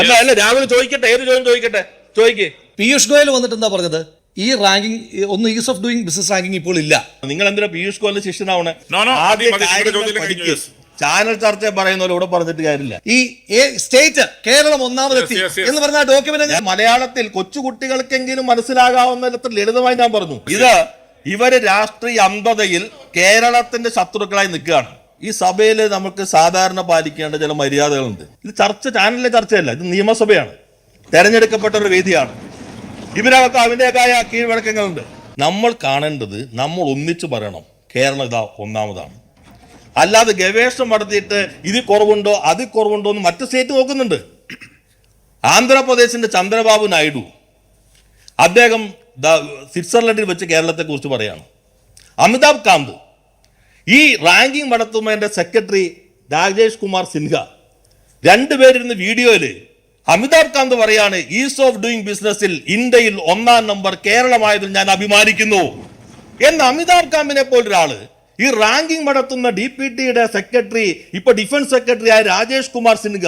എന്നാ അല്ല രാഹുൽ ചോദിക്കട്ടെ ഏത് ചോദ്യം ചോദിക്കട്ടെ? ചോദിക്ക്. പീയൂഷ് ഗോയൽ വന്നിട്ട് എന്താ പറഞ്ഞത്? ഈ റാങ്കിങ് ഒന്ന് ease of doing business ranking ഇപ്പോൾ ഇല്ല. നിങ്ങൾ എന്തിനാ പീയൂഷ് ഗോയൽ ശിഷ്യനാവണേ ചാനൽ ചർച്ച പറയുന്ന പോലെ ഇവിടെ പറഞ്ഞിട്ട് കാര്യമില്ല. ഈ സ്റ്റേറ്റ് കേരളം ഒന്നാമതെത്തി. എന്ന് പറഞ്ഞ ഡോക്യുമെന്റ് ഞാൻ മലയാളത്തിൽ കൊച്ചുകുട്ടികൾക്കെങ്കിലും മനസ്സിലാകാവുന്ന തരത്തിൽ ലളിതമായി ഞാൻ പറഞ്ഞു. ഇത് ഇവർ രാഷ്ട്രീയ അന്ധതയിൽ കേരളത്തിന്റെ ശത്രുക്കളായി നിൽക്കുകയാണ്. ഈ സഭയിൽ നമുക്ക് സാധാരണ പാലിക്കേണ്ട ചില മര്യാദകളുണ്ട്. ഇത് ചർച്ച ചാനലിലെ ചർച്ചയല്ല ഇത് നിയമസഭയാണ്. തെരഞ്ഞെടുക്കപ്പെട്ട ഒരു വേദിയാണ്. ഇതിനകത്ത് അതിന്റെതായ കീഴ്വഴക്കങ്ങളുണ്ട്. നമ്മൾ കാണേണ്ടത് നമ്മൾ ഒന്നിച്ചു പറയണം. കേരളം ഇതാ ഒന്നാമതാണ്. അല്ലാതെ ഗവേഷണം നടത്തിയിട്ട് ഇത് കുറവുണ്ടോ അത് കുറവുണ്ടോ എന്ന് മറ്റു സ്റ്റേറ്റ് നോക്കുന്നുണ്ട്. ആന്ധ്രാപ്രദേശിന്റെ ചന്ദ്രബാബു നായിഡു. അദ്ദേഹം സ്വിറ്റ്സർലൻഡിൽ വെച്ച് കേരളത്തെ കുറിച്ച് പറയാണ്. അമിതാഭ് കാന്ത്. ഈ റാങ്കിംഗ് നടത്തുന്നതിന്റെ സെക്രട്ടറി രാജേഷ് കുമാർ സിൻഹ. രണ്ടുപേരിരുന്ന് വീഡിയോയിൽ അമിതാഭ് കാന്ത് പറയാണ് ഈസ് ഓഫ് ഡൂയിങ് ബിസിനസ്സിൽ ഇന്ത്യയിൽ ഒന്നാം നമ്പർ കേരളമായതിൽ ഞാൻ അഭിമാനിക്കുന്നു. എന്ന് അമിതാഭ് കാന്തിനെ പോലൊരാൾ ഈ റാങ്കിംഗ് നടത്തുന്ന ഡി പി ടിയുടെ സെക്രട്ടറി ഇപ്പൊ ഡിഫൻസ് സെക്രട്ടറി ആയ രാജേഷ് കുമാർ സിൻഹ.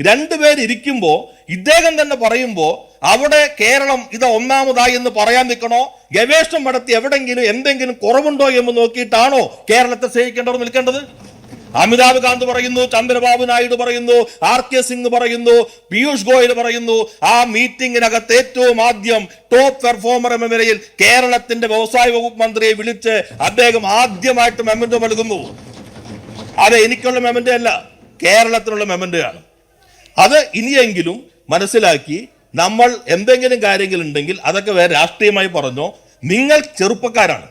രണ്ടുപേര് ഇരിക്കുമ്പോ ഇദ്ദേഹം തന്നെ പറയുമ്പോ അവിടെ കേരളം ഇത് ഒന്നാമതായി എന്ന് പറയാൻ നിൽക്കണോ? ഗവേഷണം നടത്തി എവിടെങ്കിലും എന്തെങ്കിലും കുറവുണ്ടോ എന്ന് നോക്കിയിട്ടാണോ കേരളത്തെ സ്നേഹിക്കേണ്ടവർ നിൽക്കേണ്ടത്? അമിതാഭ് കാന്ത് പറയുന്നു ചന്ദ്രബാബു നായിഡു പറയുന്നു ആർ കെ സിംഗ് പറയുന്നു പീയൂഷ് ഗോയൽ പറയുന്നു ആ മീറ്റിംഗിനകത്ത് ഏറ്റവും ആദ്യം ടോപ്പ് പെർഫോമർ എന്ന നിലയിൽ കേരളത്തിന്റെ വ്യവസായ വകുപ്പ് മന്ത്രിയെ വിളിച്ച് അദ്ദേഹം ആദ്യമായിട്ട് മെമന്റ് നൽകുന്നു. അത് എനിക്കുള്ള മെമന്റ് അല്ല കേരളത്തിനുള്ള ആണ്. അത് ഇനിയെങ്കിലും മനസ്സിലാക്കി നമ്മൾ എന്തെങ്കിലും കാര്യങ്ങൾ ഉണ്ടെങ്കിൽ അതൊക്കെ വേറെ രാഷ്ട്രീയമായി പറഞ്ഞോ. നിങ്ങൾ ചെറുപ്പക്കാരാണ്.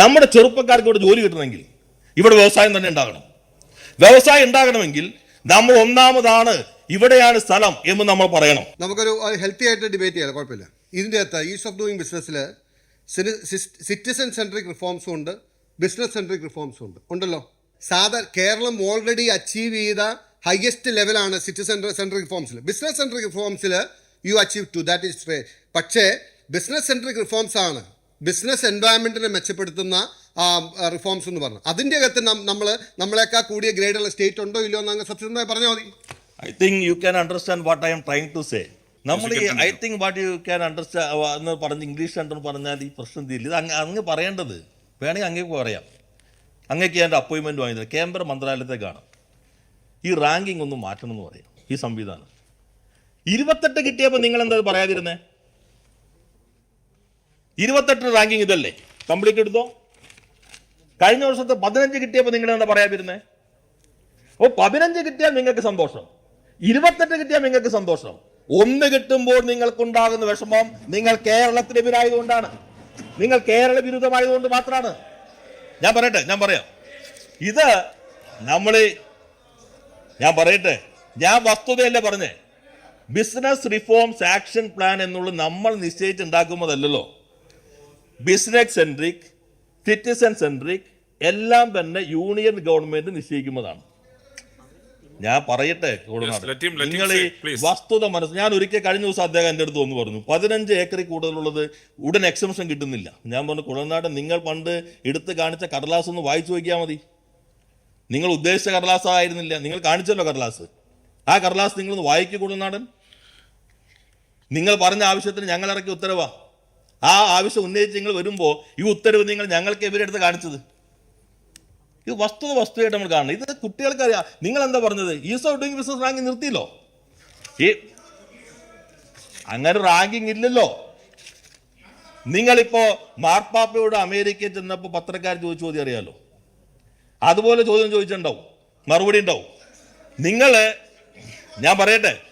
നമ്മുടെ ചെറുപ്പക്കാർക്ക് ഇവിടെ ജോലി കിട്ടണമെങ്കിൽ ഇവിടെ വ്യവസായം തന്നെ ഉണ്ടാകണം. വ്യവസായം ഉണ്ടാകണമെങ്കിൽ നമ്മൾ ഒന്നാമതാണ് ഇവിടെയാണ് സ്ഥലം എന്ന് നമ്മൾ പറയണം. നമുക്കൊരു ഹെൽത്തി ആയിട്ട് ഡിബേറ്റ് ചെയ്യാം കുഴപ്പമില്ല. ഇതിന്റെ അകത്ത് ഈസ് ഓഫ് ഡൂയിങ് ബിസിനസ്സിൽ സിറ്റിസൺ സെൻട്രിക് റിഫോംസും ഉണ്ട് ബിസിനസ് സെൻട്രിക് റിഫോംസും ഉണ്ട്. ഉണ്ടല്ലോ? സാധാരണ കേരളം ഓൾറെഡി അച്ചീവ് ചെയ്ത ഹയസ്റ്റ് ലെവലാണ് സിറ്റിസൺ സെൻട്രിക് റിഫോംസിൽ business centric റിഫോംസിൽ you achieve to that is പക്ഷേ ബിസിനസ് സെൻട്രിക് റിഫോംസ് ആണ്. ബിസിനസ് എൻവയൺമെന്റിനെ മെച്ചപ്പെടുത്തുന്ന റിഫോംസ് എന്ന് പറഞ്ഞു അതിന്റെ അകത്ത് നമ്മൾ നമ്മളെക്കാൾ കൂടിയ ഗ്രേഡുള്ള സ്റ്റേറ്റ് ഉണ്ടോ ഇല്ലയോ എന്ന് അങ്ങ് സത്യസന്ധമായി പറഞ്ഞാൽ മതി. I think you can understand what I'm trying to say നമ്മൾ ഈ I think what you can understand എന്ന് പറഞ്ഞ് ഇംഗ്ലീഷ് കണ്ടെന്ന് പറഞ്ഞാൽ ഈ പ്രശ്നം തീരില്ല. ഇത് അങ്ങ് അങ്ങ് പറയേണ്ടത് വേണമെങ്കിൽ അങ്ങേക്ക് പറയാം. അങ്ങേക്ക് എന്റെ അപ്പോയിൻമെന്റ് വാങ്ങിയത് കേന്ദ്ര മന്ത്രാലയത്തേക്കാണ് ഈ റാങ്കിങ് ഒന്ന് മാറ്റണം എന്ന് പറയാം. ഈ സംവിധാനം. ഇരുപത്തെട്ട് കിട്ടിയപ്പോൾ നിങ്ങൾ എന്താ പറയാതിരുന്നേ? ഇരുപത്തെട്ട് റാങ്കിങ് ഇതല്ലേ? കംപ്ലീറ്റ് എടുത്തോ? കഴിഞ്ഞ വർഷത്തെ പതിനഞ്ച് കിട്ടിയപ്പോൾ നിങ്ങൾ എന്താ പറയാതിരുന്നേ? ഓ പതിനഞ്ച് കിട്ടിയാൽ നിങ്ങൾക്ക് സന്തോഷം. ഇരുപത്തെട്ട് കിട്ടിയാൽ നിങ്ങൾക്ക് സന്തോഷം. ഒന്ന് കിട്ടുമ്പോൾ നിങ്ങൾക്കുണ്ടാകുന്ന വിഷമം നിങ്ങൾ കേരളത്തിനെതിരായതുകൊണ്ടാണ് നിങ്ങൾ കേരള വിരുദ്ധമായതുകൊണ്ട് മാത്രമാണ്. ഞാൻ പറയട്ടെ ഞാൻ പറയാം. ഇത് നമ്മൾ ഞാൻ പറയട്ടെ ഞാൻ വസ്തുതയല്ലേ പറഞ്ഞേ. ബിസിനസ് റിഫോംസ് ആക്ഷൻ പ്ലാൻ എന്നുള്ളത് നമ്മൾ നിശ്ചയിച്ചുണ്ടാക്കുമ്പോഴല്ലോ ബിസിനസ് സെൻട്രിക് സിറ്റിസൺ സെൻട്രിക് എല്ലാം തന്നെ യൂണിയൻ ഗവൺമെന്റ് നിശ്ചയിക്കുന്നതാണ്. ഞാൻ പറയട്ടെ കൂടുനാട്. നിങ്ങൾ ഈ വസ്തുത മനസ്സ് ഞാൻ ഒരിക്കൽ കഴിഞ്ഞ ദിവസം അദ്ദേഹം എന്റെ അടുത്ത് വന്ന് പറഞ്ഞു പതിനഞ്ച് ഏക്കറിൽ കൂടുതലുള്ളത് ഉടൻ എക്സംഷൻ കിട്ടുന്നില്ല. ഞാൻ പറഞ്ഞു കുളനാട് നിങ്ങൾ പണ്ട് എടുത്ത് കാണിച്ച കടലാസ് ഒന്ന് വായിച്ചു നോക്കിയാൽ മതി. നിങ്ങൾ ഉദ്ദേശിച്ച കടലാസ് ആയിരുന്നില്ല നിങ്ങൾ കാണിച്ചല്ലോ കടലാസ്. ആ കടലാസ് നിങ്ങളൊന്ന് വായിക്കൂ കുളനാടൻ നിങ്ങൾ പറഞ്ഞ ആവശ്യത്തിന് ഞങ്ങൾ ഇറക്കിയ ഉത്തരവാ. ആ ആവശ്യം ഉന്നയിച്ച് നിങ്ങൾ വരുമ്പോൾ ഈ ഉത്തരവ് നിങ്ങൾ ഞങ്ങൾക്ക് എവിടെയെടുത്ത് കാണിച്ചത്. ഇത് വസ്തുത വസ്തുവായിട്ട് നമ്മൾ കാണണം ഇത് കുട്ടികൾക്ക് അറിയാം നിങ്ങൾ എന്താ പറഞ്ഞത്? Ease of doing business ranking നിർത്തിയല്ലോ? ഈ അങ്ങനെ റാങ്കിങ് ഇല്ലല്ലോ. നിങ്ങളിപ്പോ മാർപ്പാപ്പയോട് അമേരിക്കയിൽ ചെന്നപ്പോൾ പത്രക്കാർ ചോദിച്ച ചോദ്യം അറിയാലോ? അതുപോലെ ചോദ്യം ചോദിച്ചിട്ടുണ്ടാവും. മറുപടി ഉണ്ടാവും. നിങ്ങൾ ഞാൻ പറയട്ടെ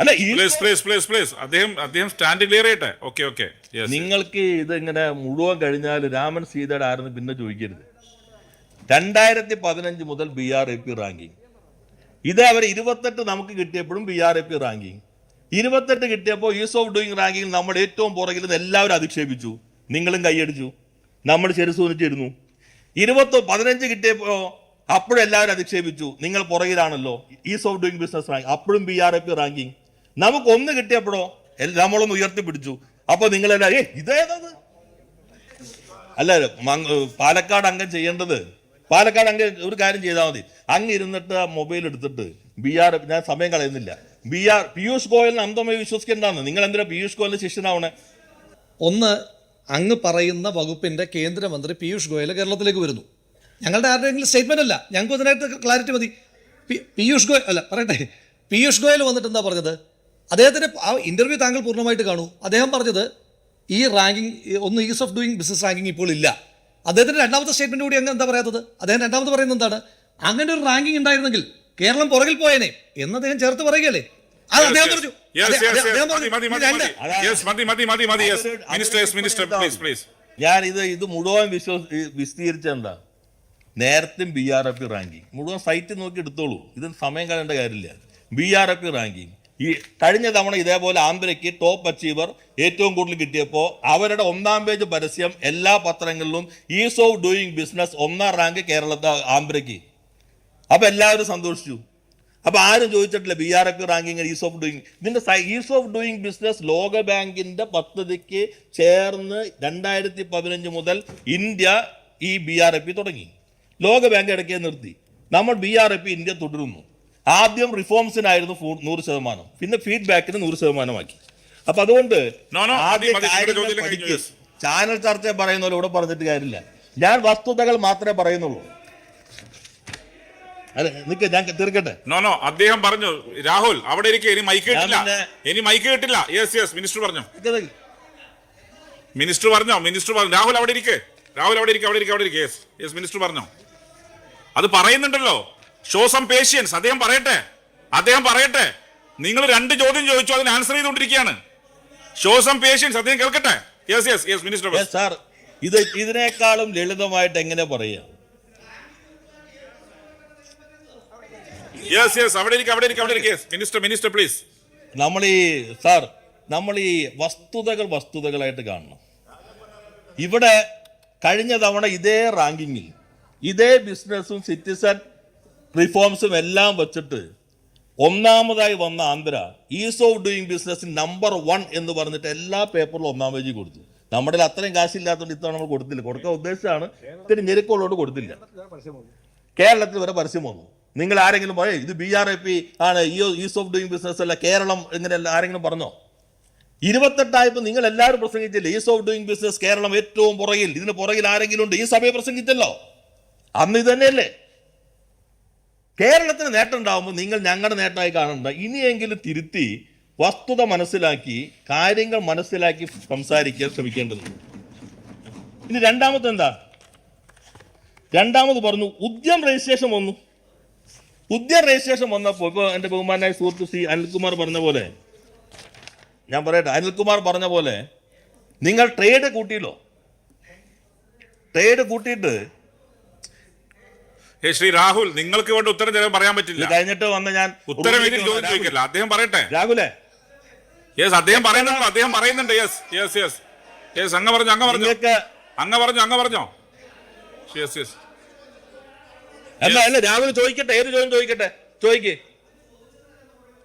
അല്ല പ്ലീസ് പ്ലീസ് പ്ലീസ് പ്ലീസ് അദ്ദേഹം അദ്ദേഹം സ്റ്റാൻഡ് ക്ലിയർ ചെയ്യട്ടെ ഓക്കെ ഓക്കെ നിങ്ങൾക്ക് ഇത് ഇങ്ങനെ മുഴുവൻ കഴിഞ്ഞാൽ രാമൻ സീതയുടെ ആരെന്ന് പിന്നെ ചോദിക്കരുത്. രണ്ടായിരത്തി പതിനഞ്ച് മുതൽ B R A P ranking ഇത് അവർ ഇരുപത്തെട്ട് നമുക്ക് കിട്ടിയപ്പോഴും B R A P ranking ഇരുപത്തെട്ട് കിട്ടിയപ്പോൾ ഈസ് ഓഫ് ഡൂയിങ് റാങ്കിങ്ങിൽ നമ്മൾ ഏറ്റവും പുറകിൽ നിന്ന് എല്ലാവരും അധിക്ഷേപിച്ചു. നിങ്ങളും കൈയടിച്ചു. നമ്മൾ ചെറുസൂനിച്ചിരുന്നു ഇരുപത്തി പതിനഞ്ച് കിട്ടിയപ്പോൾ അപ്പോഴും എല്ലാവരും അധിക്ഷേപിച്ചു. നിങ്ങൾ പുറകിലാണല്ലോ. Ease of doing business rank അപ്പോഴും B R A P ranking നമുക്ക് ഒന്ന് കിട്ടിയപ്പോഴോ നമ്മളൊന്ന് ഉയർത്തിപ്പിടിച്ചു. അപ്പോൾ നിങ്ങളെല്ലാം ഏ ഇതേതത്? അല്ല പാലക്കാട് അംഗം ചെയ്യേണ്ടത്. പാലക്കാട് അങ്ങ് ഒരു കാര്യം ചെയ്താൽ മതി. അങ്ങ് ഇരുന്നിട്ട് ആ മൊബൈൽ എടുത്തിട്ട് ബി ആർ ഞാൻ സമയം കളയുന്നില്ല. ബി ആർ പീയൂഷ് ഗോയലിനെ അന്തമായി വിശ്വസിക്കേണ്ടതാണ്. നിങ്ങൾ എന്തിനാ പീയൂഷ് ഗോയലിന് ശിഷ്യനാവണേ? ഒന്ന് അങ്ങ് പറയുന്ന വകുപ്പിന്റെ കേന്ദ്രമന്ത്രി പീയൂഷ് ഗോയൽ കേരളത്തിലേക്ക് വരുന്നു. ഞങ്ങളുടെ ആരുടെയെങ്കിലും സ്റ്റേറ്റ്മെന്റ് അല്ല. ഞങ്ങൾക്ക് അതിനായിട്ട് ക്ലാരിറ്റി മതി. പീയൂഷ് ഗോയൽ അല്ല പറയട്ടെ. പീയൂഷ് ഗോയൽ വന്നിട്ട് എന്താ പറഞ്ഞത്? അദ്ദേഹത്തിന്റെ ആ ഇന്റർവ്യൂ താങ്കൾ പൂർണമായിട്ട് കാണൂ. അദ്ദേഹം പറഞ്ഞത് ഈ റാങ്കിങ് ഒന്ന് ease of doing business ranking ഇപ്പോൾ ഇല്ല. അദ്ദേഹത്തിന്റെ രണ്ടാമത്തെ സ്റ്റേറ്റ്മെന്റ് കൂടി അങ്ങ് എന്താ പറയാത്തത്? അദ്ദേഹം രണ്ടാമത് പറയുന്നത് എന്താണ്? അങ്ങനെ ഒരു റാങ്കിങ് ഉണ്ടായിരുന്നെങ്കിൽ കേരളം പുറകിൽ പോയേനെ എന്ന് അദ്ദേഹം ചേർത്ത് പറയുകയല്ലേ? അത് അദ്ദേഹം പറഞ്ഞു. ഞാൻ ഇത് ഇത് മുഴുവൻ വിശ്വസ് വിശദീകരിച്ച എന്താ? നേരത്തെ ബി ആർ എഫ് റാങ്കിങ് മുഴുവൻ സൈറ്റ് നോക്കി എടുത്തോളൂ. ഇതിന് സമയം കളയേണ്ട കാര്യമില്ല. ബി ആർ എഫ് റാങ്കിങ് ഈ കഴിഞ്ഞ തവണ ഇതേപോലെ ആന്ധ്രയ്ക്ക് ടോപ്പ് അച്ചീവർ ഏറ്റവും കൂടുതൽ കിട്ടിയപ്പോൾ അവരുടെ ഒന്നാം പേജ് പരസ്യം എല്ലാ പത്രങ്ങളിലും ഈസ് ഓഫ് ഡൂയിങ് ബിസിനസ് ഒന്നാം റാങ്ക് കേരളത്തെ ആന്ധ്രയ്ക്ക് അപ്പോൾ എല്ലാവരും സന്തോഷിച്ചു. അപ്പോൾ ആരും ചോദിച്ചിട്ടില്ല B R F ranking ease of doing ഇതിന്റെ ഈസ് ഓഫ് ഡൂയിങ് ബിസിനസ് ലോക ബാങ്കിന്റെ പദ്ധതിക്ക് ചേർന്ന് രണ്ടായിരത്തി പതിനഞ്ച് മുതൽ ഇന്ത്യ ഈ ബി ആർ എഫ് തുടങ്ങി. ലോക ബാങ്ക് ഇടയ്ക്ക് നിർത്തി. നമ്മൾ ബി ആർ എഫ് ഇന്ത്യ തുടരുന്നു. ആദ്യം റിഫോംസിനായിരുന്നു നൂറ് ശതമാനം. പിന്നെ ഫീഡ്ബാക്കിന് നൂറ് ശതമാനമാക്കി. അപ്പൊ അതുകൊണ്ട് ചാനൽ ചർച്ച പറയുന്ന പോലെ ഇവിടെ പറഞ്ഞിട്ട് കാര്യമില്ല. ഞാൻ വസ്തുതകൾ മാത്രമേ പറയുന്നുള്ളൂ. അല്ല നിക്ക് ഞാൻ തീർക്കട്ടെ? നോ നോ അദ്ദേഹം പറഞ്ഞു രാഹുൽ അവിടെ ഇരിക്കെ ഇനി മൈക്ക് കിട്ടില്ല ഇനി മൈക്ക് കിട്ടില്ല യെസ് യെസ് മിനിസ്റ്റർ പറഞ്ഞു. മിനിസ്റ്റർ പറഞ്ഞോ? മിനിസ്റ്റർ പറഞ്ഞു. രാഹുൽ അവിടെ ഇരിക്കെ. രാഹുൽ അവിടെ ഇരിക്കെ അവിടെ ഇരിക്കെ അവിടെ ഇരിക്കെ. യെസ് യെസ് മിനിസ്റ്റർ പറഞ്ഞോ? അത് പറയുന്നുണ്ടല്ലോ. ഷോ സം പേഷ്യൻസ് അദ്ദേഹം പറയട്ടെ. അദ്ദേഹം പറയട്ടെ. നിങ്ങൾ രണ്ട് ചോദ്യം ചോദിച്ചു അതിന് ആൻസർ ചെയ്തുകൊണ്ടിരിക്കുകയാണ്. ഷോ സം പേഷ്യൻസ് അദ്ദേഹം കേൾക്കട്ടെ? Yes yes yes minister sir ഇത് ഇതിനേക്കാളും ലളിതമായിട്ട് എങ്ങനെ പറയാം യെസ് യെസ് അവിടെ ഇരിക്കെ അവിടെ ഇരിക്കെ അവിടെ ഇരിക്കെ. മിനിസ്റ്റർ മിനിസ്റ്റർ പ്ലീസ് നമ്മൾ ഈ സാർ നമ്മൾ ഈ വസ്തുതകൾ വസ്തുതകളായിട്ട് കാണണം. ഇവിടെ കഴിഞ്ഞ തവണ ഇതേ റാങ്കിങ്ങിൽ ഇതേ ബിസിനസ്സും സിറ്റിസൺ റിഫോംസും എല്ലാം വെച്ചിട്ട് ഒന്നാമതായി വന്ന Andhra ease of doing business number one എന്ന് പറഞ്ഞിട്ട് എല്ലാ പേപ്പറിലും ഒന്നാം പേജ് കൊടുത്തു. നമ്മുടെ അത്രയും കാശില്ലാത്തതുകൊണ്ട് ഇത്തവണ നമ്മൾ കൊടുത്തില്ല. കൊടുക്കാൻ ഉദ്ദേശിച്ചാണ് ഇത്തിരി ഞെരുക്കമുള്ളതുകൊണ്ട് കൊടുത്തില്ല. കേരളത്തിൽ വരെ പരസ്യം വന്നു. നിങ്ങൾ ആരെങ്കിലും പറയേ ഇത് ബി ആർ എ പി ആണ് ഈസ് ഓഫ് ഡൂയിങ് ബിസിനസ് അല്ല കേരളം ഇങ്ങനെയല്ല ആരെങ്കിലും പറഞ്ഞോ? ഇരുപത്തെട്ടായപ്പോൾ നിങ്ങൾ എല്ലാവരും പ്രസംഗിച്ചില്ലേ ease of doing business Keralam ഏറ്റവും പുറകിൽ ഇതിന് പുറകിൽ ആരെങ്കിലും ഉണ്ട്? ഈ സഭയെ പ്രസംഗിച്ചല്ലോ. അന്ന് ഇത് തന്നെയല്ലേ? കേരളത്തിന് നേട്ടം ഉണ്ടാകുമ്പോൾ നിങ്ങൾ ഞങ്ങളുടെ നേട്ടമായി കാണണ്ട ഇനിയെങ്കിലും തിരുത്തി വസ്തുത മനസ്സിലാക്കി കാര്യങ്ങൾ മനസ്സിലാക്കി സംസാരിക്കാൻ ശ്രമിക്കേണ്ടതുണ്ട്. ഇനി രണ്ടാമത്തെ എന്താ? രണ്ടാമത് പറഞ്ഞു ഉദ്യം രജിസ്ട്രേഷൻ വന്നു. ഉദ്യം രജിസ്ട്രേഷൻ വന്നപ്പോൾ ഇപ്പോൾ എന്റെ ബഹുമാനായ സുഹൃത്ത് സി അനിൽകുമാർ പറഞ്ഞ പോലെ ഞാൻ പറയട്ടെ അനിൽകുമാർ പറഞ്ഞ പോലെ നിങ്ങൾ ട്രേഡ് കൂട്ടിയല്ലോ. ട്രേഡ് കൂട്ടിയിട്ട് ശ്രീ രാഹുൽ നിങ്ങൾക്ക് വേണ്ട ഉത്തരം ചിലപ്പോൾ പറയാൻ പറ്റില്ല. കഴിഞ്ഞിട്ട് വന്ന് ഞാൻ ഉത്തരം എനിക്ക് ചോദ്യം ചോദിക്കില്ല. അദ്ദേഹം പറയട്ടെ. രാഹുലേ. യെസ് അദ്ദേഹം പറയുന്നുണ്ടോ അദ്ദേഹം പറയുന്നുണ്ട്. യെസ് യെസ് യെസ് യെസ് അങ്ങ് പറഞ്ഞു അങ്ങ് പറഞ്ഞു. നിങ്ങൾക്ക് അങ്ങ് പറഞ്ഞു അങ്ങ് പറഞ്ഞോ. യെസ് യെസ് അല്ല അല്ല രാഹുൽ ചോദിക്കട്ടെ. ഏത് ചോദ്യം ചോദിക്കട്ടെ? ചോദിക്കേ.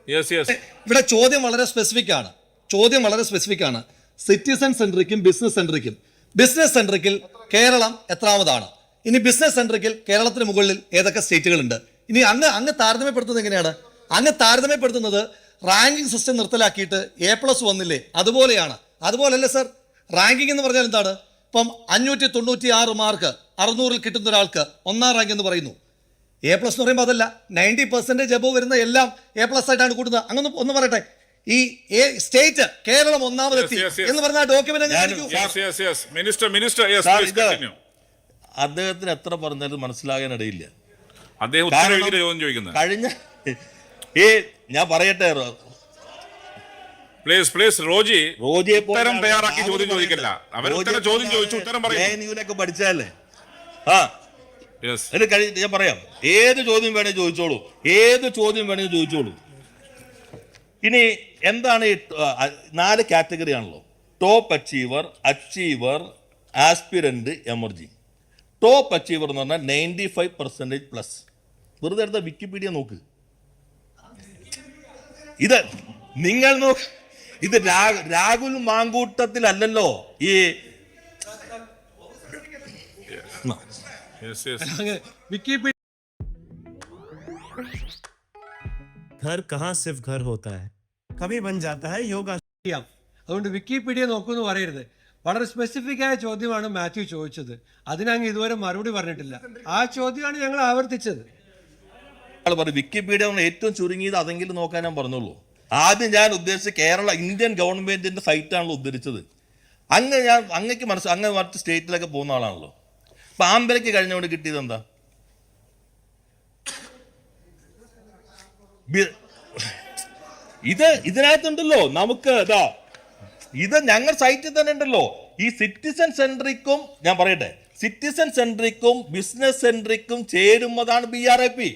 യെസ് യെസ് ഇവിടെ ചോദ്യം വളരെ സ്പെസിഫിക് ആണ്. ചോദ്യം വളരെ സ്പെസിഫിക് ആണ്. സിറ്റിസൺ സെൻട്രിക്കും ബിസിനസ് സെൻട്രിക്കും ബിസിനസ് സെൻട്രിക്കിൽ കേരളം എത്രാമതാണ്? ഇനി ബിസിനസ് സെൻട്രിക്കിൽ കേരളത്തിന് മുകളിൽ ഏതൊക്കെ സ്റ്റേറ്റുകളുണ്ട് ഇനി അങ്ങ് അങ്ങ് താരതമ്യപ്പെടുത്തുന്നത് എങ്ങനെയാണ്? അങ്ങ് താരതമ്യപ്പെടുത്തുന്നത് റാങ്കിങ് സിസ്റ്റം നിർത്തലാക്കിയിട്ട് എ പ്ലസ് വന്നില്ലേ? അതുപോലെയാണ്. അതുപോലല്ലേ സർ റാങ്കിങ് എന്ന് പറഞ്ഞാൽ എന്താണ്? ഇപ്പം അഞ്ഞൂറ്റി തൊണ്ണൂറ്റി ആറ് മാർക്ക് അറുന്നൂറിൽ കിട്ടുന്ന ഒരാൾക്ക് ഒന്നാം റാങ്ക് എന്ന് പറയുന്നു. എ പ്ലസ് എന്ന് പറയുമ്പോൾ അതല്ല നയന്റി പെർസെന്റേജ് എബോ വരുന്ന എല്ലാം എ പ്ലസ് ആയിട്ടാണ് കൂടുന്നത്. അങ്ങനെ ഒന്ന് പറയട്ടെ. ഈ സ്റ്റേറ്റ് കേരളം ഒന്നാമതെത്തി. എന്ന് പറഞ്ഞ ഡോക്യുമെന്റ് മിനിസ്റ്റർ മിനിസ്റ്റർ അദ്ദേഹത്തിന് എത്ര പറഞ്ഞാലും മനസ്സിലാകാനിടയില്ല അദ്ദേഹം കഴിഞ്ഞ ഈ ഞാൻ പറയട്ടെ പ്ലീസ് പ്ലീസ് റോജി. റോജിയെ ഉത്തരം തയ്യാറാക്കി ചോദ്യം ചോദിക്കില്ല. അവർ ഉത്തരം ചോദ്യം ചോദിച്ചു ഉത്തരം പറയൂലൊക്കെ പഠിച്ചാലേ. ആ. യെസ് അതിന് കഴി ഞാൻ പറയാം. ഏത് ചോദ്യം വേണേ ചോദിച്ചോളൂ. ഏത് ചോദ്യം വേണേ ചോദിച്ചോളൂ. ഇനി എന്താണ് ഈ നാല് കാറ്റഗറി ആണല്ലോ. Top achiever achiever aspirant emerging top achiever എന്ന് പറഞ്ഞാൽ നയൻറ്റി ഫൈവ് പെർസെൻറ്റേജ് പ്ലസ് വെറുതെ എടുത്ത വിക്കിപീഡിയ നോക്ക് ഇത് നിങ്ങൾ നോക്ക് ഇത് രാ- രാഹുൽ മാങ്കൂട്ടത്തിലല്ലല്ലോ ഈ യെസ് യെസ് വിക്കിപീഡിയ घर कहाँ सिर्फ घर होता है कभी बन जाता है योग ചെയ്യാം അതുകൊണ്ട് വിക്കിപീഡിയ നോക്കൂന്ന് പറയരുത് വളരെ സ്പെസിഫിക് ആയ ചോദ്യമാണ് മാത്യു ചോദിച്ചത്. അതിനങ്ങ് ഇതുവരെ മറുപടി പറഞ്ഞിട്ടില്ല. ആ ചോദ്യമാണ് ഞങ്ങൾ ആവർത്തിച്ചത്. വിക്കിപീഡിയ ഏറ്റവും ചുരുങ്ങിയത് അതെങ്കിലും നോക്കാൻ ഞാൻ പറഞ്ഞുള്ളൂ ആദ്യം ഞാൻ ഉദ്ദേശിച്ച കേരള ഇന്ത്യൻ ഗവൺമെന്റിന്റെ സൈറ്റാണല്ലോ ഉദ്ധരിച്ചത്. അങ്ങ് ഞാൻ അങ്ങക്ക് മനസ്സിൽ അങ്ങ് മറ്റ് സ്റ്റേറ്റിലൊക്കെ പോകുന്ന ആളാണല്ലോ. അപ്പൊ ആമ്പലയ്ക്ക് കഴിഞ്ഞുകൊണ്ട് കിട്ടിയത് എന്താ? ഇത് ഇതിനകത്തുണ്ടല്ലോ നമുക്ക് ഇതാ ഇത് ഞങ്ങൾ സൈറ്റിൽ തന്നെ ഉണ്ടല്ലോ. ഈ സിറ്റിസൺ സെൻട്രിക്കും ഞാൻ പറയട്ടെ സിറ്റിസൺ സെൻട്രിക്കും ബിസിനസ് സെൻട്രിക്കും ചേരുന്നതാണ് ബി ആർ എ പി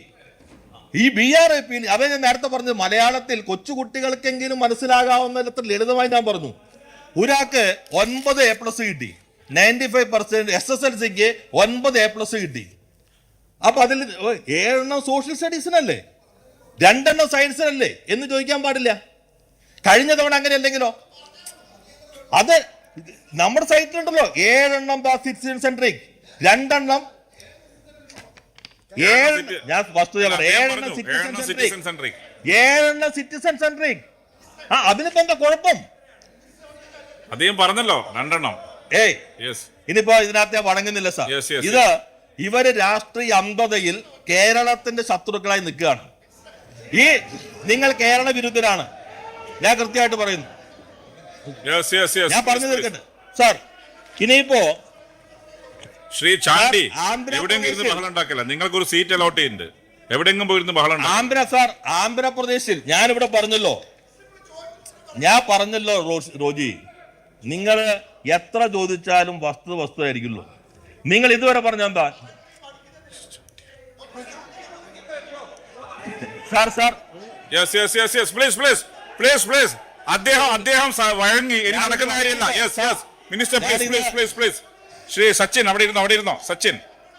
ഈ ബി ആർ എ പി അതെ ഞാൻ നേരത്തെ പറഞ്ഞു മലയാളത്തിൽ കൊച്ചുകുട്ടികൾക്കെങ്കിലും മനസ്സിലാകാവുന്ന തരത്തിൽ ലളിതമായി ഞാൻ പറഞ്ഞു. ഒരാൾക്ക് ഒൻപത് എ പ്ലസ് കിട്ടി. Ninety five percent S S L സിക്ക് ഒൻപത് എ പ്ലസ് കിട്ടി. അപ്പൊ അതിൽ ഏഴെണ്ണം സോഷ്യൽ സ്റ്റഡീസിനല്ലേ രണ്ടെണ്ണം സയൻസിനല്ലേ എന്ന് ചോദിക്കാൻ പാടില്ല. കഴിഞ്ഞ തവണ അങ്ങനെ അല്ലെങ്കിലോ? അത് നമ്മുടെ സൈറ്റിലുണ്ടല്ലോ. ഏഴെണ്ണം സിറ്റിസൺ സെൻട്രിക് രണ്ടെണ്ണം ഏഴ് ഞാൻ അദ്ദേഹം ഏഴെണ്ണം സിറ്റിസൺ സെൻട്രിക് ഏഴെണ്ണം സിറ്റിസൺ സെൻട്രിക് ആ അതിനിപ്പോ എന്താ കുഴപ്പം? അദ്ദേഹം പറഞ്ഞല്ലോ രണ്ടെണ്ണം. ഏയ് ഇനിയിപ്പോ ഇതിനകത്ത് ഞാൻ വണങ്ങുന്നില്ല സാർ ഇത് ഇവർ രാഷ്ട്രീയ അന്ധതയിൽ കേരളത്തിന്റെ ശത്രുക്കളായി നിൽക്കുകയാണ്. ഈ നിങ്ങൾ കേരള വിരുദ്ധരാണ്. ഞാൻ കൃത്യമായിട്ട് പറയുന്നു. ഞാൻ പറഞ്ഞു തീർക്കട്ടെ സാർ ഇനിയിപ്പോ ശ്രീ ചാണ്ടി എവിടെയെങ്കിലും ബഹളം ഉണ്ടാക്കില്ല നിങ്ങൾക്ക് ഒരു സീറ്റ് അലോട്ട് ചെയ്യുന്നുണ്ട്. എവിടെയെങ്കിലും പോയിരുന്ന് ബഹളം. ആന്ധ്ര സാർ ആന്ധ്രാപ്രദേശിൽ ഞാനിവിടെ പറഞ്ഞല്ലോ. ഞാൻ പറഞ്ഞല്ലോ റോജി നിങ്ങൾ എത്ര ചോദിച്ചാലും വസ്തു വസ്തു ആയിരിക്കുള്ളൂ നിങ്ങൾ ഇതുവരെ പറഞ്ഞ എന്താ? Sir sir. Yes yes yes yes please please please please അദ്ദേഹം അദ്ദേഹം സ- വഴങ്ങി ഇനി ഞാൻ നടക്കുന്ന കാര്യമില്ല. Yes yes minister please please please please Shri Sachin അവിടെ ഇരുന്നോ അവിടെ ഇരുന്നോ? സച്ചിൻ.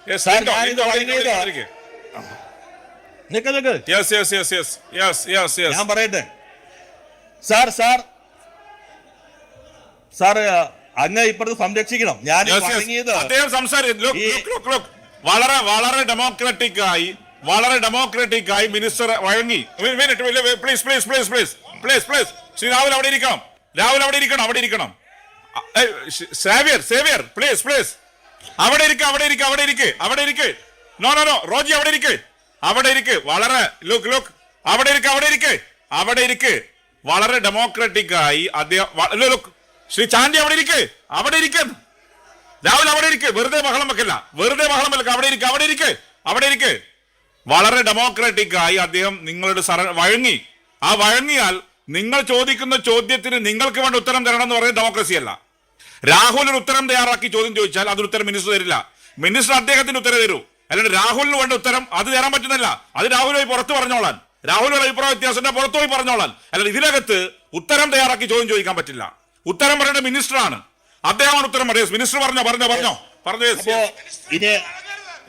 യെസ് സാർ, ഞാനിത് വഴങ്ങിയത്. നിക്ക് നിക്ക് yes yes yes yes yes yes yes ഞാൻ പറയട്ടെ. Sir sir. സാർ അങ്ങ് ഇപ്പുറത്ത് സംരക്ഷിക്കണം. ഞാൻ Yes, yes. വഴങ്ങിയത് അദ്ദേഹം സംസാരിച്ചു ഈ-. വളരെ വളരെ ഡെമോക്രാറ്റിക് ആയി വളരെ ഡെമോക്രാറ്റിക് ആയി മിനിസ്റ്റർ വഴങ്ങി please please please please please please Shri Rahul അവിടെ ഇരിക്കണം. രാഹുൽ അവിടെ ഇരിക്കണം അവിടെ ഇരിക്കണം. സേവിയർ സേവിയർ പ്ലീസ് പ്ലീസ് അവിടെ ഇരിക്ക അവിടെ ഇരിക്ക അവിടെ ഇരിക്ക് അവിടെ ഇരിക്ക്. നോ നോ നോ റോജി അവിടെ ഇരിക്ക്. അവിടെ ഇരിക്ക് വളരെ ലുക്ക് ലുക്ക് അവിടെ ഇരിക്ക് അവിടെ ഇരിക്ക്. അവിടെ ഇരിക്ക്. വളരെ ഡെമോക്രാറ്റിക് ആയി അദ്ദേഹം ലുക്ക് ശ്രീ ചാണ്ടി അവിടെ ഇരിക്ക് അവിടെ ഇരിക്കുന്നു രാഹുൽ അവിടെ ഇരിക്ക് വെറുതെ ബഹളം വെക്കില്ല. വെറുതെ ബഹളം വെക്ക അവിടെ ഇരിക്ക് അവിടെ ഇരിക്ക് അവിടെ ഇരിക്ക്. വളരെ ഡെമോക്രാറ്റിക് ആയി അദ്ദേഹം നിങ്ങളുടെ സറ വഴങ്ങി. ആ വഴങ്ങിയാൽ നിങ്ങൾ ചോദിക്കുന്ന ചോദ്യത്തിന് നിങ്ങൾക്ക് വേണ്ട ഉത്തരം തരണം എന്ന് പറയുന്നത് ഡെമോക്രസി അല്ല. രാഹുൽ ഒരു ഉത്തരം തയ്യാറാക്കി ചോദ്യം ചോദിച്ചാൽ അതിന് ഉത്തരം മിനിസ്റ്റർ തരില്ല. മിനിസ്റ്റർ അദ്ദേഹത്തിന് ഉത്തരം തരൂ. അല്ലാണ്ട് രാഹുലിന് വേണ്ട ഉത്തരം അത് തരാൻ പറ്റുന്നില്ല അത് രാഹുലുമായി പുറത്ത് പറഞ്ഞോളാൻ. രാഹുലിന്റെ അഭിപ്രായ വ്യത്യാസത്തിന്റെ പുറത്തു പോയി പറഞ്ഞോളാൻ. അല്ലെങ്കിൽ ഇതിനകത്ത് ഉത്തരം തയ്യാറാക്കി ചോദ്യം ചോദിക്കാൻ പറ്റില്ല. ഉത്തരം പറയേണ്ട മിനിസ്റ്ററാണ് അദ്ദേഹമാണ് ഉത്തരം പറയുന്നത് മിനിസ്റ്റർ പറഞ്ഞോ പറഞ്ഞോ പറഞ്ഞോ. പറഞ്ഞു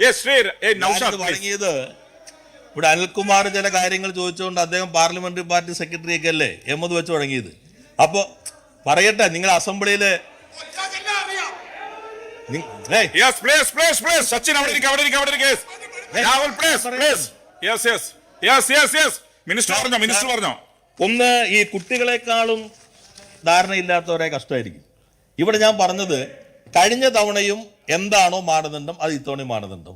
യെസ് ശ്രീ നൗഷാദ് ഇവിടെ അനിൽകുമാർ ചില കാര്യങ്ങൾ ചോദിച്ചുകൊണ്ട് അദ്ദേഹം പാർലമെന്ററി പാർട്ടി സെക്രട്ടറി ഒക്കെ അല്ലേ? എമ്മത് വെച്ച് തുടങ്ങിയത്. അപ്പോ പറയട്ടെ നിങ്ങൾ അസംബ്ലിയിൽ ഒന്ന് ഈ കുട്ടികളെക്കാളും ധാരണയില്ലാത്തവരെ കഷ്ടമായിരിക്കും. ഇവിടെ ഞാൻ പറഞ്ഞത് കഴിഞ്ഞ തവണയും എന്താണോ മാനദണ്ഡം അത് ഇത്തവണയും മാനദണ്ഡം.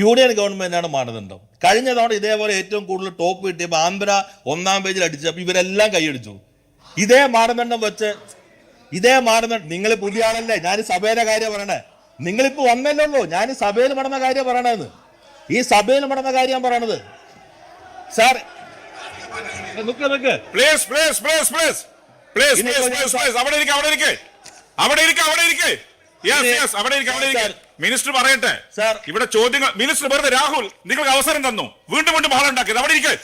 യൂണിയൻ ഗവൺമെന്റാണ് മാനദണ്ഡം. കഴിഞ്ഞ തവണ ഇതേപോലെ ഏറ്റവും കൂടുതൽ ടോപ്പ് കിട്ടിയപ്പോൾ ആന്ധ്ര ഒന്നാം പേജിൽ അടിച്ചപ്പോൾ ഇവരെല്ലാം കൈയടിച്ചു. ഇതേ മാനദണ്ഡം വെച്ച് ഇതേ മാനദണ്ഡം നിങ്ങൾ പുതിയ ആളല്ലേ ഞാൻ സഭയിലെ കാര്യം പറയണേ. നിങ്ങളിപ്പോൾ വന്നല്ലേ ഉള്ളൂ ഞാൻ സഭയിൽ നടന്ന കാര്യം പറയണേന്ന്. ഈ സഭയിൽ നടന്ന കാര്യം പറയണത്. സാർ നിക്ക് നിക്ക്. Please please please please please please please അവിടെ ഇരിക്കേ അവിടെ ഇരിക്കേ. അവിടെ ഇരിക്കേ അവിടെ യെസ് അവിടെ. മിനിസ്റ്റർ പറയട്ടെ. സാർ. ഇവിടെ ചോദ്യങ്ങൾ മിനിസ്റ്റർ വെറുതെ രാഹുൽ നിങ്ങൾക്ക് അവസരം തന്നു. വീണ്ടും വീണ്ടും ബഹളം ഉണ്ടാക്കിയത്. അവിടെ ഇരിക്കെ.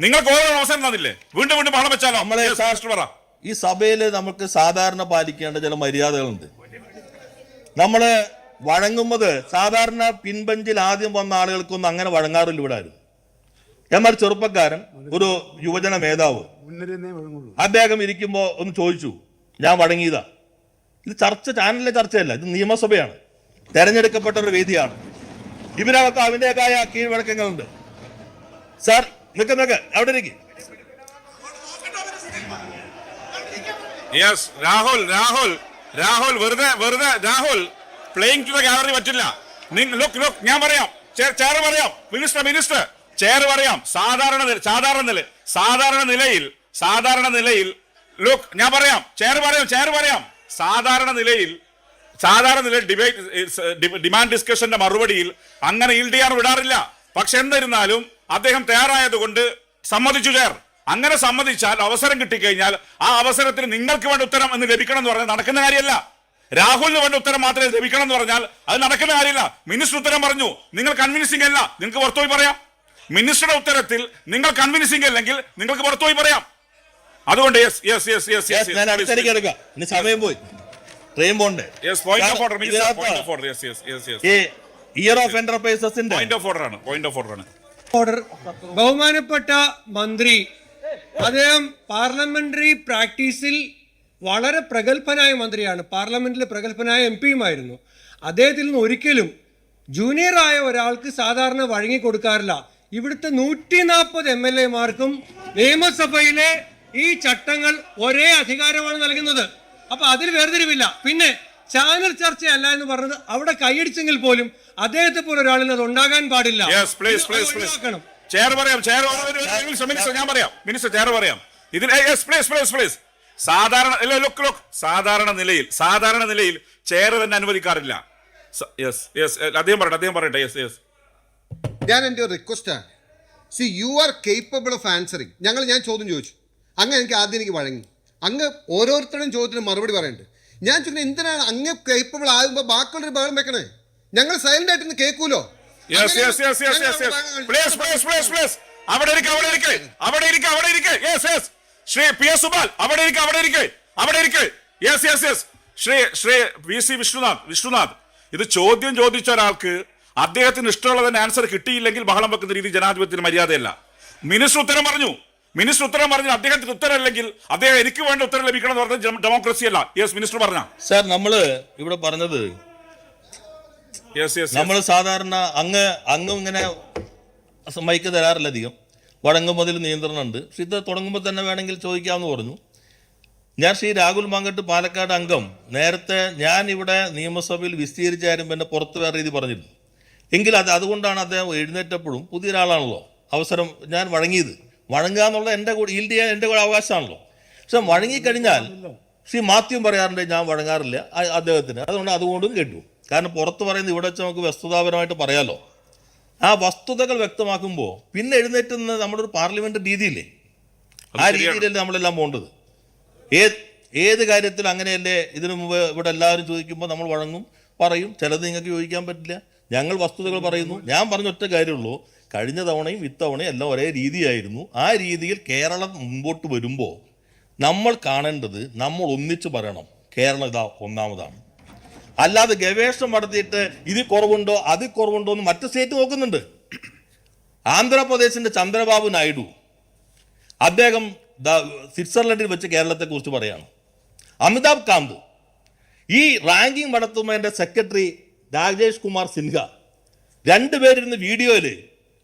നിങ്ങൾക്ക് ഓരോ അവസരം തന്നില്ലേ? വീണ്ടും വീണ്ടും ബഹളം വെച്ചാലോ? നമ്മളെ പറ. ഈ സഭയിൽ നമുക്ക് സാധാരണ പാലിക്കേണ്ട ചില മര്യാദകളുണ്ട്. നമ്മൾ വഴങ്ങുന്നത് സാധാരണ പിൻബഞ്ചിൽ ആദ്യം വന്ന ആളുകൾക്കൊന്നും അങ്ങനെ വഴങ്ങാറില്ല ഇവിടെ ആരും. എന്നാൽ ചെറുപ്പക്കാരൻ ഒരു യുവജന മേധാവ്. അദ്ദേഹം ഇരിക്കുമ്പോൾ ഒന്ന് ചോദിച്ചു. ഞാൻ വഴങ്ങിയതാ. ഇത് ചർച്ച ചാനലിലെ ചർച്ചയല്ല ഇത് നിയമസഭയാണ്. തെരഞ്ഞെടുക്കപ്പെട്ട ഒരു വേദിയാണ്. ഇവരവർക്ക് അവന്റെതായ കീഴ്വഴക്കങ്ങളുണ്ട്. സാർ നിൽക്ക് നിൽക്ക് അവിടെ ഇരിക്കും. യെസ് രാഹുൽ രാഹുൽ രാഹുൽ വെറുതെ വെറുതെ Rahul playing to the gallery പറ്റില്ല. ലുക്ക് ലുക്ക് ഞാൻ പറയാം. ചെയർ പറയാം. മിനിസ്റ്റർ മിനിസ്റ്റർ ചെയർ പറയാം. സാധാരണ സാധാരണ നില സാധാരണ നിലയിൽ സാധാരണ നിലയിൽ ലുക്ക് ഞാൻ പറയാം. ചെയർ പറയാം ചെയർ പറയാം. സാധാരണ നിലയിൽ സാധാരണ നിലയിൽ ഡിബേറ്റ് ഡിമാൻഡ് ഡിസ്കഷന്റെ മറുപടിയിൽ അങ്ങനെ ഈൽഡ് ചെയ്യാൻ വിടാറില്ല. പക്ഷെ എന്നിരുന്നാലും അദ്ദേഹം തയ്യാറായതുകൊണ്ട് സമ്മതിച്ചു ചേർ അങ്ങനെ സമ്മതിച്ചാൽ അവസരം കിട്ടിക്കഴിഞ്ഞാൽ ആ അവസരത്തിന് നിങ്ങൾക്ക് വേണ്ട ഉത്തരം എന്ന് ലഭിക്കണം എന്ന് പറഞ്ഞാൽ നടക്കുന്ന കാര്യമല്ല. രാഹുലിന് വേണ്ട ഉത്തരം മാത്രമേ ലഭിക്കണം എന്ന് പറഞ്ഞാൽ അത് നടക്കുന്ന കാര്യമില്ല. മിനിസ്റ്റർ ഉത്തരം പറഞ്ഞു നിങ്ങൾ കൺവിൻസിംഗ് അല്ല. നിങ്ങൾക്ക് പുറത്തുപോയി പറയാം. മിനിസ്റ്ററുടെ ഉത്തരത്തിൽ നിങ്ങൾ കൺവിൻസിംഗ് അല്ലെങ്കിൽ നിങ്ങൾക്ക് പുറത്തുപോയി പറയാം. അതുകൊണ്ട് yes yes yes yes Yes, ഞാൻ അടുത്തേക്ക് എടുക്കാം. ഇനി സമയം പോയി. Train pond? Yes point of order point of order yes yes yes yes ഈ ഇയർ ഓഫ് എന്റർപ്രൈസസിന്റെ പോയിന്റ് ഓഫ് ഓർഡർ ആണ് പോയിന്റ് ഓഫ് ഓർഡർ ആണ്. ഓർഡർ ബഹുമാനപ്പെട്ട മന്ത്രി അദ്ദേഹം പാർലമെന്ററി പ്രാക്ടീസിൽ വളരെ പ്രഗത്ഭനായ മന്ത്രിയാണ്. പാർലമെന്റിൽ പ്രഗത്ഭനായ എം പിയുമായിരുന്നു. അദ്ദേഹത്തിൽ നിന്ന് ഒരിക്കലും ജൂനിയർ ആയ ഒരാൾക്ക് സാധാരണ വഴങ്ങി കൊടുക്കാറില്ല. ഇവിടുത്തെ നൂറ്റി നാൽപ്പത് എം എൽ എമാർക്കും നിയമസഭയിലെ ഈ ചട്ടങ്ങൾ ഒരേ അധികാരമാണ് നൽകുന്നത്. അപ്പൊ അതിൽ വേർതിരിവില്ല. പിന്നെ ചാനൽ ചർച്ചയല്ല എന്ന് പറഞ്ഞത് അവിടെ കൈയടിച്ചെങ്കിൽ പോലും അദ്ദേഹത്തെ പോലെ ഒരാളിൽ അത് ഉണ്ടാകാൻ പാടില്ല. Yes please please please chair പറയാം ചെയർ മിനിസ്റ്റർ ഞാൻ പറയാം. മിനിസ്റ്റർ ചെയർ പറയാം. പ്ലീസ് പ്ലീസ് പ്ലീസ് സാധാരണ അല്ല ലുക്ക് ലുക്ക് സാധാരണ നിലയിൽ സാധാരണ നിലയിൽ ചെയർ തന്നെ അനുവദിക്കാറില്ല. യെസ് യെസ് അദ്ദേഹം പറയട്ടെ അദ്ദേഹം പറയട്ടെ. യെസ് യെസ് ഞാൻ എന്റെ request റിക്വസ്റ്റാണ് see you are capable of answering ഞങ്ങൾ ഞാൻ ചോദ്യം ചോദിച്ചു. അങ്ങ് എനിക്ക് ആദ്യം എനിക്ക് വഴങ്ങി. അങ്ങ് ഓരോരുത്തരുടെയും ചോദ്യത്തിന് മറുപടി പറയുന്നുണ്ട് ഞാൻ ചോദിക്കുന്നത് എന്തിനാണ് അങ്ങ് കേപ്പബിൾ ആകുമ്പോൾ ബാക്കിയുള്ളൊരു ബഹളം വെക്കണേ? ഞങ്ങൾ സൈലന്റ് ആയിട്ടൊന്ന് കേൾക്കൂലോ? അവിടെ ഇരിക്ക് അവിടെ ഇരിക്ക്. അവിടെ ഇരിക്ക് അവിടെ ഇരിക്ക്. Yes yes Shri P S Subal അവിടെ ഇരിക്ക് അവിടെ ഇരിക്ക്. അവിടെ ഇരിക്ക്. Yes yes yes Shri Shri V C Vishnunath Vishnunath ഇത് ചോദ്യം ചോദിച്ച ഒരാൾക്ക് അദ്ദേഹത്തിന് ഇഷ്ടമുള്ളതിന് ആൻസർ കിട്ടിയില്ലെങ്കിൽ ബഹളം വെക്കുന്ന രീതി ജനാധിപത്യത്തിന് മര്യാദയല്ല. മിനിസ്റ്റർ ഉത്തരം പറഞ്ഞു. മിനിസ്റ്റർ ഉത്തരം പറഞ്ഞു അദ്ദേഹത്തിന് ഉത്തരം അല്ലെങ്കിൽ അദ്ദേഹം എനിക്ക് വേണ്ട ഉത്തരം ലഭിക്കണം എന്ന് പറഞ്ഞത് ഡെമോക്രസി അല്ല യെസ് മിനിസ്റ്റർ പറഞ്ഞ. സാർ നമ്മൾ ഇവിടെ പറഞ്ഞത് നമ്മൾ സാധാരണ അങ്ങ് അങ്ങും ഇങ്ങനെ മൈക്ക് തരാറില്ല അധികം. വഴങ്ങുമ്പോൾ നിയന്ത്രണമുണ്ട് പക്ഷെ ഇത് തുടങ്ങുമ്പോൾ തന്നെ വേണമെങ്കിൽ ചോദിക്കാമെന്ന് പറഞ്ഞു. ഞാൻ ശ്രീ രാഹുൽ മാങ്കട്ട് പാലക്കാട് അംഗം. നേരത്തെ ഞാൻ ഇവിടെ നിയമസഭയിൽ വിസ്തീരിച്ച കാര്യം പിന്നെ പുറത്ത് വേറെ രീതി പറഞ്ഞിരുന്നു. എങ്കിൽ അത് അതുകൊണ്ടാണ് അദ്ദേഹം എഴുന്നേറ്റപ്പോഴും പുതിയ ഒരാളാണല്ലോ അവസരം ഞാൻ വഴങ്ങിയത്. വഴങ്ങുക എന്നുള്ളത് എന്റെ കൂടെ ഈൽഡ് ചെയ്യാൻ എന്റെ കൂടെ അവകാശമാണല്ലോ. പക്ഷെ വഴങ്ങിക്കഴിഞ്ഞാൽ ശ്രീ മാത്യു പറയാറുണ്ട് ഞാൻ വഴങ്ങാറില്ല അദ്ദേഹത്തിന്. അതുകൊണ്ട് അതുകൊണ്ടും കേട്ടു. കാരണം പുറത്ത് പറയുന്നത് ഇവിടെ വെച്ച് നമുക്ക് വസ്തുതാപരമായിട്ട് പറയാമല്ലോ ആ വസ്തുതകൾ വ്യക്തമാക്കുമ്പോൾ പിന്നെ എഴുന്നേറ്റുന്ന നമ്മുടെ ഒരു പാർലമെന്റ് രീതിയില്ലേ? ആ രീതിയിലല്ലേ നമ്മളെല്ലാം പോകേണ്ടത്. ഏത് ഏത് കാര്യത്തിൽ അങ്ങനെയല്ലേ ഇതിനു മുമ്പ് ഇവിടെ എല്ലാവരും ചോദിക്കുമ്പോൾ നമ്മൾ വഴങ്ങും പറയും. ചിലത് നിങ്ങൾക്ക് ചോദിക്കാൻ പറ്റില്ല. ഞങ്ങൾ വസ്തുതകൾ പറയുന്നു. ഞാൻ പറഞ്ഞ ഒറ്റ കാര്യമുള്ളൂ കഴിഞ്ഞ തവണയും ഇത്തവണയും എല്ലാം ഒരേ രീതിയായിരുന്നു. ആ രീതിയിൽ കേരളം മുമ്പോട്ട് വരുമ്പോൾ നമ്മൾ കാണേണ്ടത് നമ്മൾ ഒന്നിച്ച് പറയണം. കേരളം ഇതാ ഒന്നാമതാണ്. അല്ലാതെ ഗവേഷണം നടത്തിയിട്ട് ഇത് കുറവുണ്ടോ അത് കുറവുണ്ടോ എന്ന് മറ്റ് സ്റ്റേറ്റ് നോക്കുന്നുണ്ട്. ആന്ധ്രാപ്രദേശിന്റെ ചന്ദ്രബാബു നായിഡു അദ്ദേഹം സ്വിറ്റ്സർലൻഡിൽ വെച്ച് കേരളത്തെക്കുറിച്ച് പറയാണ്. അമിതാഭ് കാന്ത് ഈ റാങ്കിംഗ് നടത്തുന്നതിന്റെ സെക്രട്ടറി രാജേഷ് കുമാർ സിൻഹ രണ്ടുപേരിരുന്ന് വീഡിയോയിൽ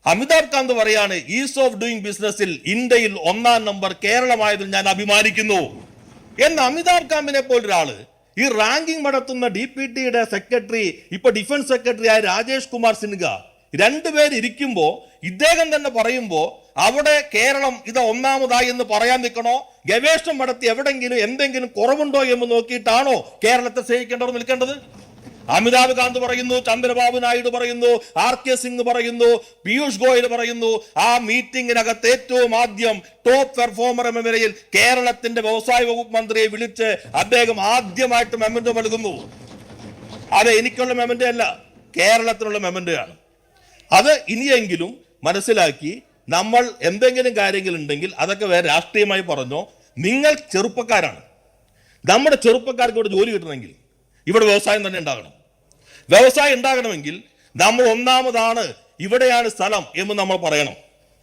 അമിതാഭ് കാന്ത് പറയാണ് ഈസ് ഓഫ് ഡൂയിങ് ബിസിനസ്സിൽ ഇന്ത്യയിൽ ഒന്നാം നമ്പർ കേരളമായതിൽ ഞാൻ അഭിമാനിക്കുന്നു. എന്ന് അമിതാഭ് കാന്തിനെ പോലൊരാൾ ഈ റാങ്കിംഗ് നടത്തുന്ന ഡി പി ടിയുടെ സെക്രട്ടറി ഇപ്പൊ ഡിഫൻസ് സെക്രട്ടറി ആയ രാജേഷ് കുമാർ സിൻഹ രണ്ടുപേർ ഇരിക്കുമ്പോ ഇദ്ദേഹം തന്നെ പറയുമ്പോ അവിടെ കേരളം ഇത് ഒന്നാമതായി എന്ന് പറയാൻ നിൽക്കണോ? ഗവേഷണം നടത്തി എവിടെങ്കിലും എന്തെങ്കിലും കുറവുണ്ടോ എന്ന് നോക്കിയിട്ടാണോ കേരളത്തെ സേവിക്കേണ്ടവർ നിൽക്കേണ്ടത്? അമിതാഭ് കാന്ത് പറയുന്നു ചന്ദ്രബാബു നായിഡു പറയുന്നു ആർ കെ സിംഗ് പറയുന്നു പീയൂഷ് ഗോയൽ പറയുന്നു. ആ മീറ്റിംഗിനകത്ത് ഏറ്റവും ആദ്യം ടോപ്പ് പെർഫോമർ എന്ന നിലയിൽ കേരളത്തിന്റെ വ്യവസായ വകുപ്പ് മന്ത്രിയെ വിളിച്ച് അദ്ദേഹം ആദ്യമായിട്ട് മെമന്റ് നൽകുന്നു. അത് എനിക്കുള്ള മെമന്റ് അല്ല കേരളത്തിനുള്ള മെമന്റാണ് അത് ഇനിയെങ്കിലും മനസ്സിലാക്കി നമ്മൾ എന്തെങ്കിലും കാര്യങ്ങൾ ഉണ്ടെങ്കിൽ അതൊക്കെ വേറെ രാഷ്ട്രീയമായി പറഞ്ഞോ. നിങ്ങൾ ചെറുപ്പക്കാരാണ്. നമ്മുടെ ചെറുപ്പക്കാർക്ക് ഇവിടെ ജോലി കിട്ടണമെങ്കിൽ ഇവിടെ വ്യവസായം തന്നെ ഉണ്ടാകണം. വ്യവസായം ഉണ്ടാകണമെങ്കിൽ നമ്മൾ ഒന്നാമതാണ് ഇവിടെയാണ് സ്ഥലം എന്ന് നമ്മൾ പറയണം.